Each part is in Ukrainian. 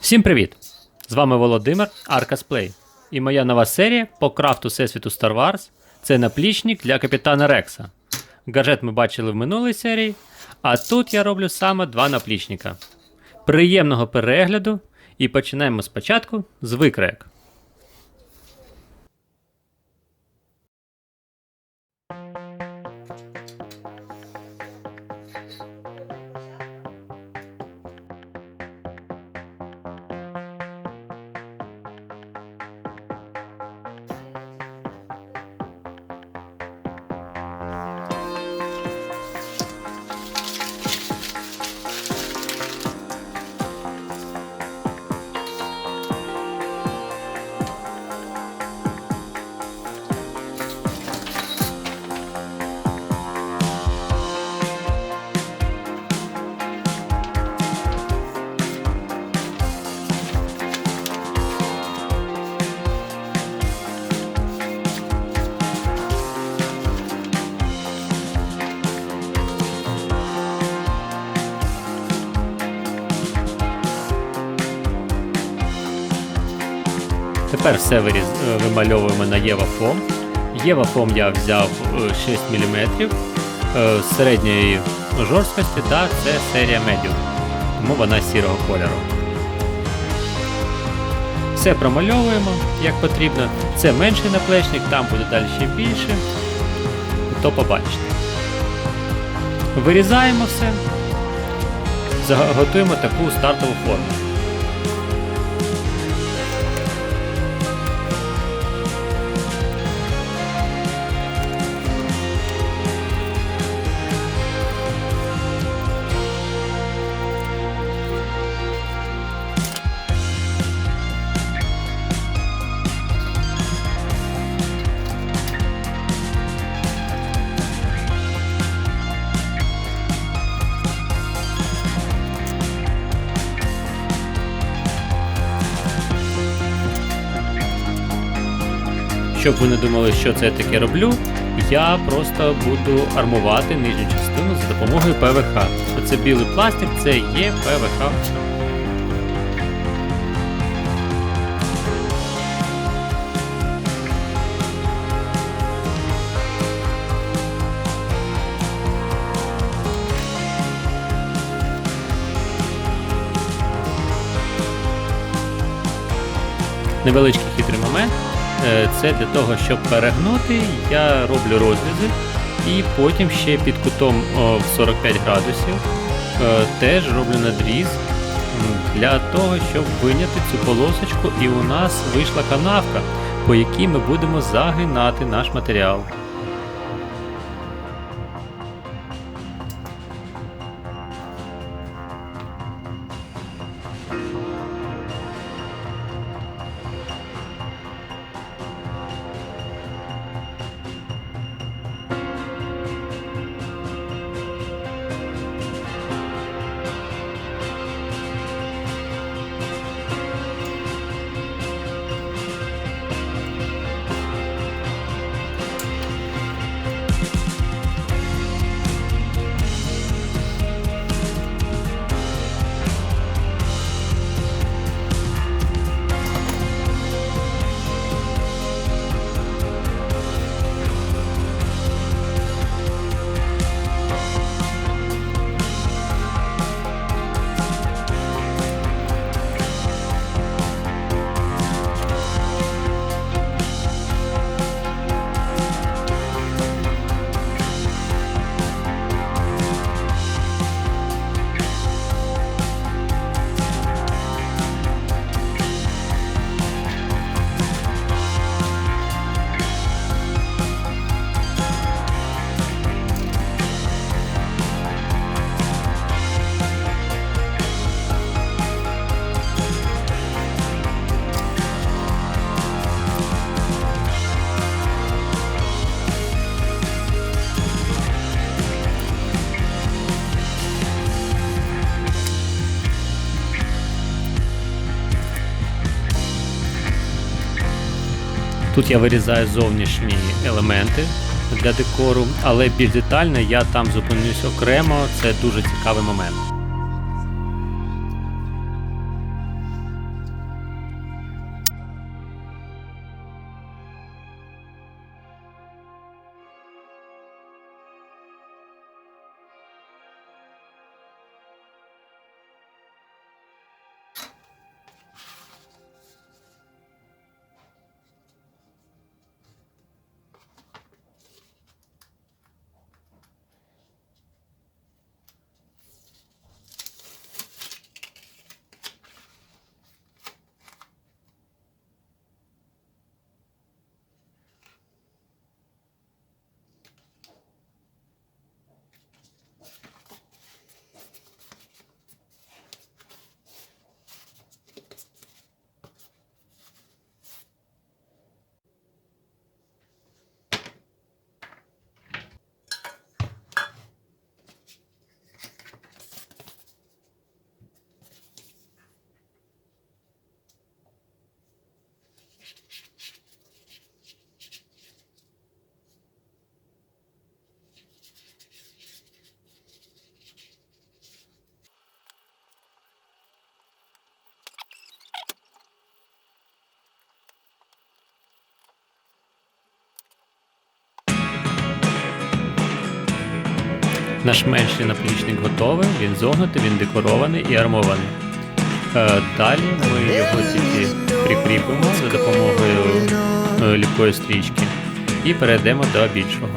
Всім привіт! З вами Володимир Аркасплей. І моя нова серія по крафту Всесвіту Star Wars це наплічник для капітана Рекса. Гаджет ми бачили в минулій серії, а тут я роблю саме два наплічника. Приємного перегляду і починаємо спочатку з викраєк. Тепер все виріз... е, вимальовуємо на Єва Фом. Єва Фом я взяв е, 6 мм е, середньої жорсткості, та це серія Medium, тому вона сірого кольору. Все промальовуємо як потрібно. Це менший наплечник, там буде далі ще більше. То побачите. Вирізаємо все. Готуємо таку стартову форму. Щоб ви не думали, що це я таке роблю, я просто буду армувати нижню частину за допомогою ПВХ. Оце білий пластик, це є ПВХ. Невеличкий хитрий момент. Е, Це для того, щоб перегнути, я роблю розрізи. І потім ще під кутом в 45 градусів е, теж роблю надріз для того, щоб виняти цю полосочку, і у нас вийшла канавка, по якій ми будемо загинати наш матеріал. Тут я вирізаю зовнішні елементи для декору, але більш детально я там зупинюсь окремо, це дуже цікавий момент. Наш менший наплічник готовий, він зогнутий, він декорований і армований. Е, Далі ми його тільки прикріпимо за допомогою е, ліпкої стрічки і перейдемо до більшого.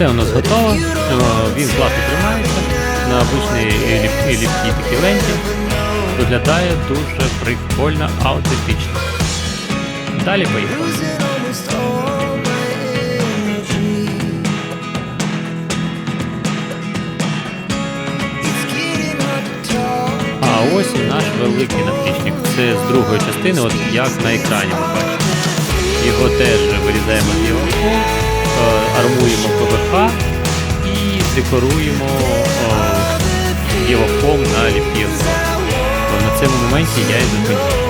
Все у нас готово. Е, Він класно тримається на обичній ліп- ліпкій такій ленті. Виглядає дуже прикольно, аутентично. Далі поїхали. А ось і наш великий наплічник. Це з другої частини, от як на екрані ви бачите. Його теж вирізаємо з його армуємо ПВХ і декоруємо євофом на ліпкі На цьому моменті я і зупинюся.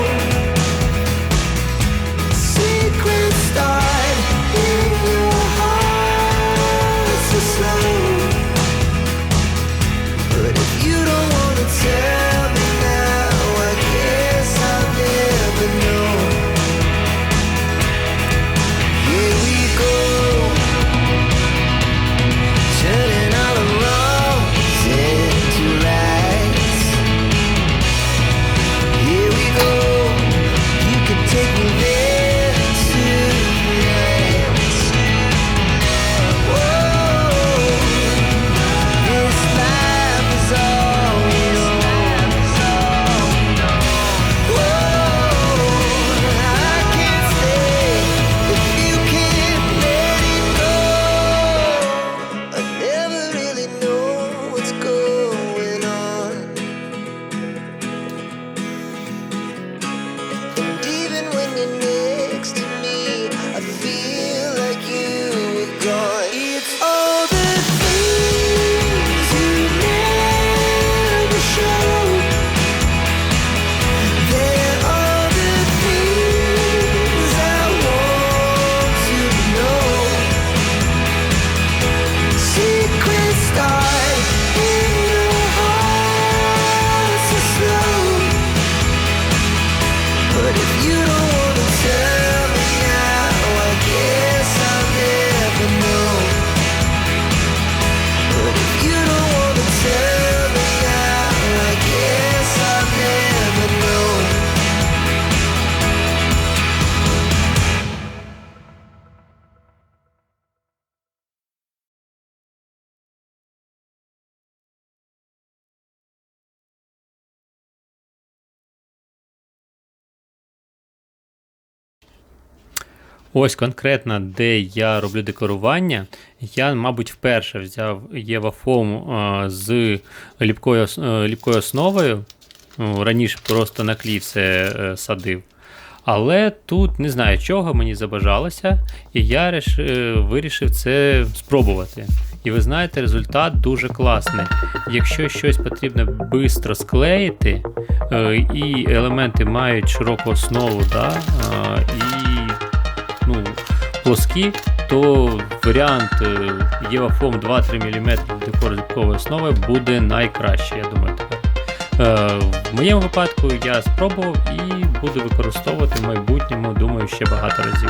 Ось конкретно, де я роблю декорування, я, мабуть, вперше взяв євафом е, з ліпкою, е, ліпкою основою. Ну, Раніше просто на клей все е, садив. Але тут не знаю чого мені забажалося, і я реш, вирішив це спробувати. І ви знаєте, результат дуже класний. Якщо щось потрібно швидко склеїти, і елементи мають широку основу, да, і плоскі, то варіант е, Євафом 2-3 мм декоративної основи буде найкраще, я думаю, тепер. Е, В моєму випадку я спробував і буду використовувати в майбутньому, думаю, ще багато разів.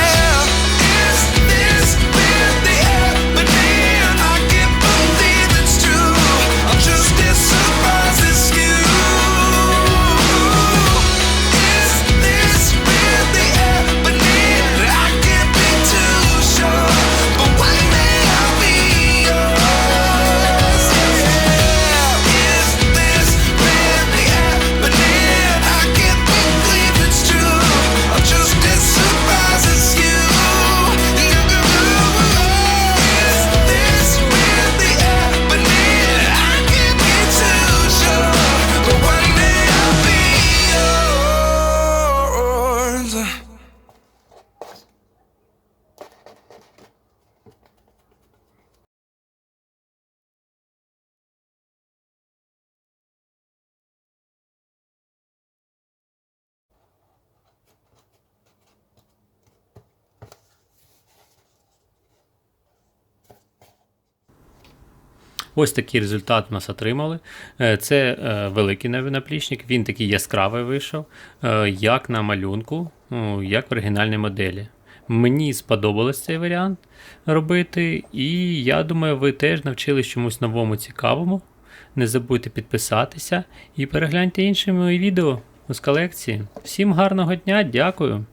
Ось такий результат у нас отримали. Е, Це е, великий наплічник, він такий яскравий вийшов, е, як на малюнку, ну, як в оригінальній моделі. Мені сподобалось цей варіант робити, і я думаю, ви теж навчились чомусь новому цікавому. Не забудьте підписатися і перегляньте інші мої відео з колекції. Всім гарного дня, дякую!